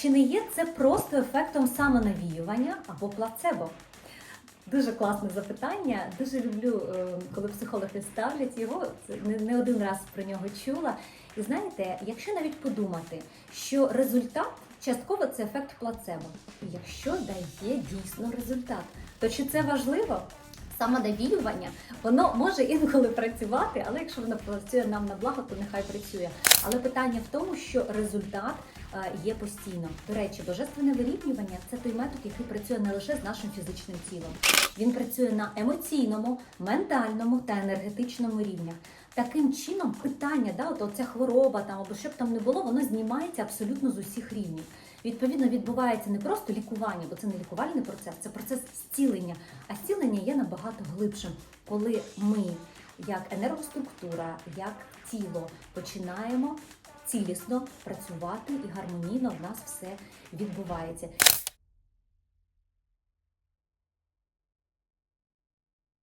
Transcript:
Чи не є це просто ефектом самонавіювання або плацебо? Дуже класне запитання. Дуже люблю, е, коли психологи ставлять його. Не, один раз про нього чула. І знаєте, якщо навіть подумати, що результат частково це ефект плацебо, якщо дає дійсно результат, то чи це важливо? Самонавіювання, воно може інколи працювати, але якщо воно працює нам на благо, то нехай працює. Але питання в тому, що результат е, є постійно. До речі, божественне вирівнювання це той метод, який працює не лише з нашим фізичним тілом. Він працює на емоційному, ментальному та енергетичному рівнях. Таким чином, питання, да, от ця хвороба там або що б там не було, воно знімається абсолютно з усіх рівнів. Відповідно, відбувається не просто лікування, бо це не лікувальний процес, це процес зцілення. Набагато глибшим, коли ми, як енергоструктура, як тіло, починаємо цілісно працювати і гармонійно в нас все відбувається.